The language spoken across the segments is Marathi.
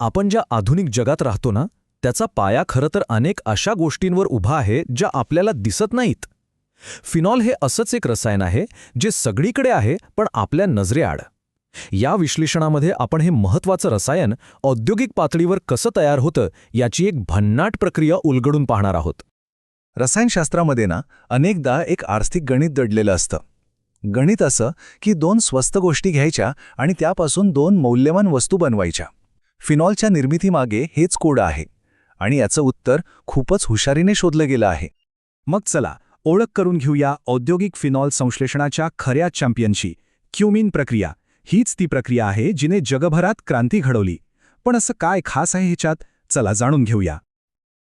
आपण ज्या आधुनिक जगात राहतो ना त्याचा पाया खरं तर अनेक अशा गोष्टींवर उभा आहे ज्या आपल्याला दिसत नाहीत. फिनॉल हे असंच एक रसायन आहे जे सगळीकडे आहे पण आपल्या नजरेआड. या विश्लेषणामध्ये आपण हे महत्वाचं रसायन औद्योगिक पातळीवर कसं तयार होतं याची एक भन्नाट प्रक्रिया उलगडून पाहणार आहोत. रसायनशास्त्रामध्ये ना अनेकदा एक आर्थिक गणित दडलेलं असतं. गणित असं की दोन स्वस्त गोष्टी घ्यायच्या आणि त्यापासून दोन मौल्यवान वस्तू बनवायच्या. फिनॉलच्या निर्मितीमागे हेच कोड आहे आणि याचं उत्तर खूपच हुशारीने शोधलं गेलं आहे. मग चला ओळख करून घेऊया औद्योगिक फिनॉल संश्लेषणाच्या खऱ्या चॅम्पियनशी. क्युमिन प्रक्रिया. हीच ती प्रक्रिया आहे जिने जगभरात क्रांती घडवली. पण असं काय खास आहे ह्याच्यात? चला जाणून घेऊया.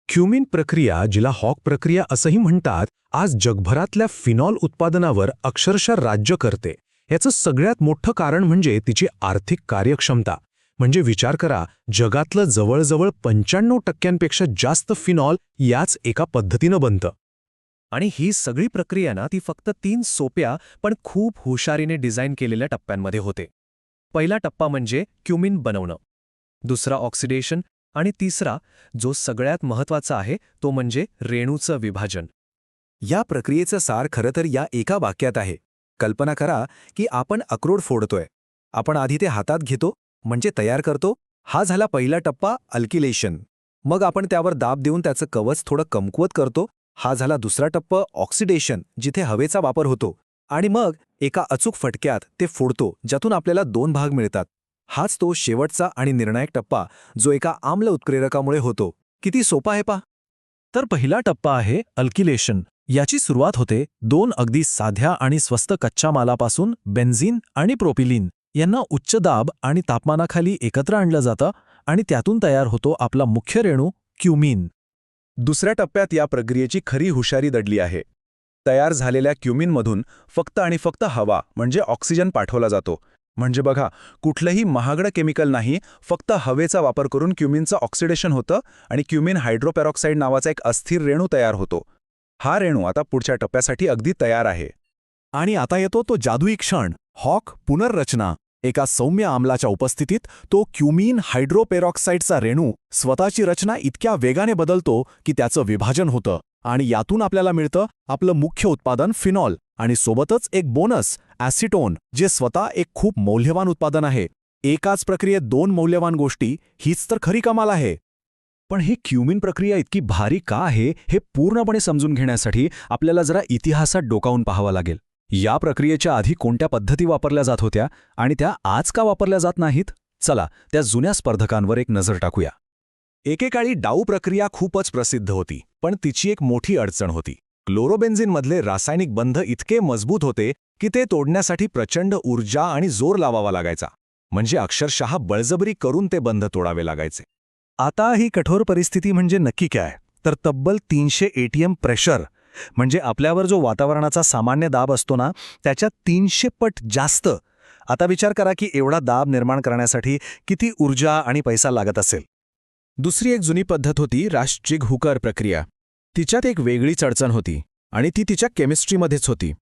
क्युमिन प्रक्रिया जिला हॉक प्रक्रिया असंही म्हणतात आज जगभरातल्या फिनॉल उत्पादनावर अक्षरशः राज्य करते. याचं सगळ्यात मोठं कारण म्हणजे तिची आर्थिक कार्यक्षमता. म्हणजे विचार करा जगातलं जवळजवळ पंच्याण्णव टक्क्यांपेक्षा जास्त फिनॉल याच एका पद्धतीनं बनतं. आणि ही सगळी प्रक्रिया ना ती फक्त तीन सोप्या पण खूप हुशारीने डिझाईन केलेल्या टप्प्यांमध्ये होते. पहिला टप्पा म्हणजे क्युमिन बनवणं. दुसरा ऑक्सिडेशन आणि तिसरा जो सगळ्यात महत्त्वाचा आहे तो म्हणजे रेणूचं विभाजन. या प्रक्रियेचं सार खरं तर या एका वाक्यात आहे. कल्पना करा की आपण अक्रोड फोडतोय. आपण आधी ते हातात घेतो म्हणजे तयार करतो हा झाला पहिला टप्पा अल्किलेशन. मग आपण त्यावर दाब देऊन त्याचं कवच थोडं कमकुवत करतो हा झाला दुसरा टप्पा ऑक्सिडेशन जिथे हवेचा वापर होतो. आणि मग एका अचूक फटक्यात ते फोडतो ज्यातून आपल्याला दोन भाग मिळतात. हाच तो शेवटचा आणि निर्णायक टप्पा जो एका आम्ल उत्प्रेरकामुळे होतो. किती सोपा आहे पा तर पहिला टप्पा आहे अल्किलेशन. याची सुरुवात होते दोन अगदी साध्या आणि स्वस्त कच्च्या मालापासून बेन्झिन आणि प्रोपिलिन. यांना उच्च दाब आणि तापमानाखाली एकत्र आणलं जातं आणि त्यातून तयार होतो आपला मुख्य रेणू क्युमिन. दुसऱ्या टप्प्यात या प्रक्रियेची खरी हुशारी दडली आहे. तयार झालेल्या क्युमिनमधून फक्त आणि फक्त हवा म्हणजे ऑक्सिजन पाठवला जातो. म्हणजे बघा कुठलंही महागडं केमिकल नाही फक्त हवेचा वापर करून क्युमिनचं ऑक्सिडेशन होतं आणि क्युमिन हायड्रोपेरॉक्साईड नावाचा एक अस्थिर रेणू तयार होतो. हा रेणू आता पुढच्या टप्प्यासाठी अगदी तयार आहे. आणि आता येतो तो जादुई क्षण हॉक पुनर्रचना. एका सौम्य आम्लाच्या उपस्थितीत तो क्युमीन हायड्रोपेरॉक्साईडचा रेणू स्वतःची रचना इतक्या वेगाने बदलतो की त्याचं विभाजन होतं आणि यातून आपल्याला मिळतं आपलं मुख्य उत्पादन फिनॉल आणि सोबतच एक बोनस ॲसिटोन जे स्वतः एक खूप मौल्यवान उत्पादन आहे. एकाच प्रक्रियेत दोन मौल्यवान गोष्टी हीच तर खरी कमाल आहे. पण ही क्युमिन प्रक्रिया इतकी भारी का आहे हे पूर्णपणे समजून घेण्यासाठी आपल्याला जरा इतिहासात डोकावून पाहावं लागेल. या प्रक्रियेच्या आधी कोणत्या पद्धती वापरल्या जात होत्या आणि त्या आज का वापरल्या जात नाहीत? चला त्या जुन्या स्पर्धकांवर एक नजर टाकूया. एकेकाळी डाऊ प्रक्रिया खूपच प्रसिद्ध होती पण तिची एक मोठी अडचण होती. क्लोरोबेन्झिनमधले रासायनिक बंध इतके मजबूत होते की ते तोडण्यासाठी प्रचंड ऊर्जा आणि जोर लावावा लागायचा. म्हणजे अक्षरशः बळजबरी करून ते बंध तोडावे लागायचे. आता ही कठोर परिस्थिती म्हणजे नक्की काय? तर तब्बल तीनशे एटीएम प्रेशर म्हणजे आपल्यावर जो वातावरणाचा सामान्य दाब असतो ना त्याच्या तीनशे पट जास्त. आता विचार करा की एवढा दाब निर्माण करण्यासाठी किती ऊर्जा आणि पैसा लागत असेल. दुसरी एक जुनी पद्धत होती राष्ट्रिक हुकर प्रक्रिया. तिच्यात एक वेगळीच अडचण होती आणि ती तिच्या केमिस्ट्रीमध्येच होती.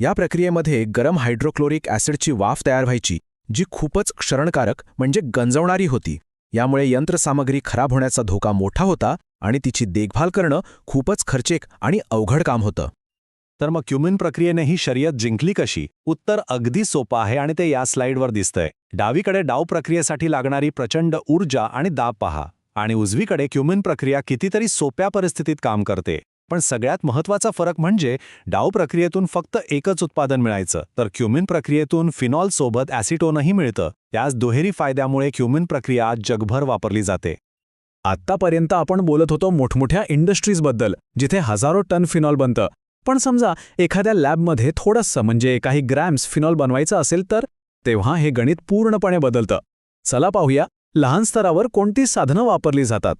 या प्रक्रियेमध्ये गरम हायड्रोक्लोरिक ॲसिडची वाफ तयार व्हायची जी खूपच क्षरणकारक म्हणजे गंजवणारी होती. यामुळे यंत्रसामग्री खराब होण्याचा धोका मोठा होता आणि तिची देखभाल करणं खूपच खर्चिक आणि अवघड काम होतं. तर मग क्युमिन प्रक्रियेने ही शर्यत जिंकली कशी? उत्तर अगदी सोपं आहे आणि ते या स्लाइडवर दिसतंय. डावीकडे डाव प्रक्रियेसाठी लागणारी प्रचंड ऊर्जा आणि दाब पहा. आणि उजवीकडे क्युमिन प्रक्रिया कितीतरी सोप्या परिस्थितीत काम करते. पण सगळ्यात महत्त्वाचा फरक म्हणजे डाव प्रक्रियेतून फक्त एकच उत्पादन मिळायचं. तर क्युमिन प्रक्रियेतून फिनॉल सोबत ॲसिटोनही मिळतं. त्याच दुहेरी फायद्यामुळे क्युमिन प्रक्रिया जगभर वापरली जाते. आत्तापर्यंत आपण बोलत होतो मोठमोठ्या इंडस्ट्रीजबद्दल जिथे हजारो टन फिनॉल बनतं. पण समजा एखाद्या लॅबमध्ये थोडंसं म्हणजे काही ग्रॅम्स फिनॉल बनवायचं असेल तर तेव्हा हे गणित पूर्णपणे बदलतं. चला पाहूया लहान स्तरावर कोणती साधनं वापरली जातात?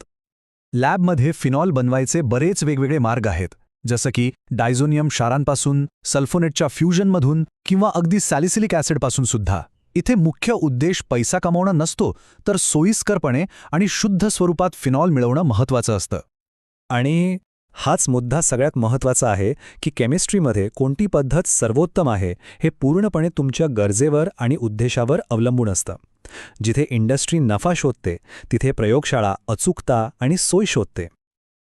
लॅबमध्ये फिनॉल बनवायचे बरेच वेगवेगळे मार्ग आहेत. जसं की डायझोनियम क्षारांपासून सल्फोनेटच्या फ्युजनमधून किंवा अगदी सॅलिसिलिक ॲसिडपासून सुद्धा. इथे मुख्य उद्देश पैसा कमावणं नसतो तर सोयीस्करपणे आणि शुद्ध स्वरूपात फिनॉल मिळवणं महत्वाचं असतं. आणि हाच मुद्दा सगळ्यात महत्त्वाचा आहे की केमिस्ट्रीमध्ये कोणती पद्धत सर्वोत्तम आहे हे पूर्णपणे तुमच्या गरजेवर आणि उद्देशावर अवलंबून असतं. जिथे इंडस्ट्री नफा शोधते तिथे प्रयोगशाळा अचूकता आणि सोय शोधते.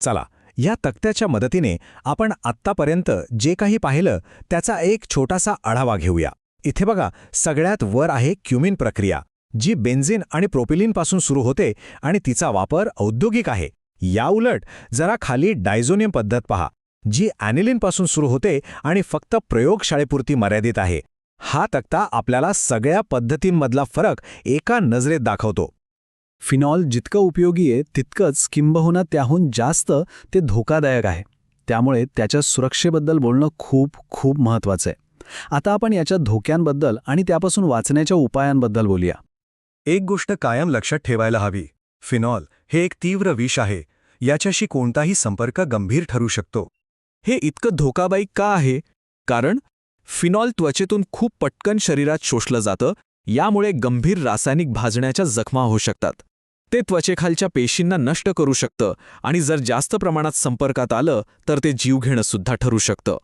चला या तक्त्याच्या मदतीने आपण आत्तापर्यंत जे काही पाहिलं त्याचा एक छोटासा आढावा घेऊया. इथे बघा सगळ्यात वर आहे क्युमिन प्रक्रिया जी बेन्झिन आणि प्रोपिलिनपासून सुरू होते आणि तिचा वापर औद्योगिक आहे. याउलट जरा खाली डायझोनियम पद्धत पहा जी ॲनिलिनपासून सुरू होते आणि फक्त प्रयोगशाळेपुरती मर्यादित आहे. हा तक्ता आपल्याला सगळ्या पद्धतींमधला फरक एका नजरेत दाखवतो. फिनॉल जितकं उपयोगी आहे तितकंच किंबहुना त्याहून जास्त ते धोकादायक आहे. त्यामुळे त्याच्या सुरक्षेबद्दल बोलणं खूप खूप महत्त्वाचं आहे. आता आपण याच्या धोक्यांबद्दल आणि त्यापासून वाचण्याच्या उपायांबद्दल बोलूया. एक गोष्ट कायम लक्षात ठेवायला हवी. फिनॉल हे एक तीव्र विष आहे. याच्याशी कोणताही संपर्क गंभीर ठरू शकतो. हे इतकं धोकाबाई का आहे? कारण फिनॉल त्वचेतून खूप पटकन शरीरात शोषलं जातं यामुळे गंभीर रासायनिक भाजण्याच्या जखमा होऊ शकतात. ते त्वचेखालच्या पेशींना नष्ट करू शकतं आणि जर जास्त प्रमाणात संपर्कात आलं तर ते जीवघेणंसुद्धा ठरू शकतं.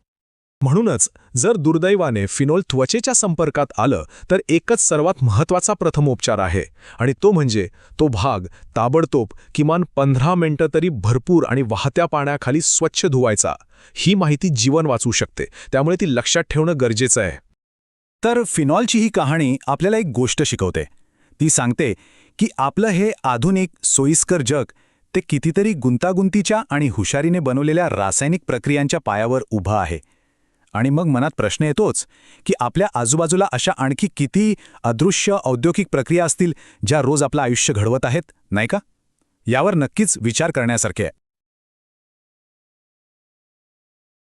म्हणूनच जर दुर्दैवाने फिनोल त्वचेच्या संपर्कात आलं तर एकच सर्वात महत्त्वाचा प्रथमोपचार आहे. आणि तो म्हणजे तो भाग ताबडतोब किमान पंधरा मिनटं तरी भरपूर आणि वाहत्या पाण्याखाली स्वच्छ धुवायचा. ही माहिती जीवन वाचू शकते. त्यामुळे ती लक्षात ठेवणं गरजेचं आहे. तर फिनॉलची ही कहाणी आपल्याला एक गोष्ट शिकवते. ती सांगते की आपलं हे आधुनिक सोयीस्कर जग ते कितीतरी गुंतागुंतीच्या आणि हुशारीने बनवलेल्या रासायनिक प्रक्रियांच्या पायावर उभं आहे. आणि मग मनात प्रश्न येतोच की आपल्या आजूबाजूला अशा आणखी किती अदृश्य औद्योगिक प्रक्रिया असतील ज्या रोज आपलं आयुष्य घडवत आहेत नाही का? यावर नक्कीच विचार करण्यासारखे आहे.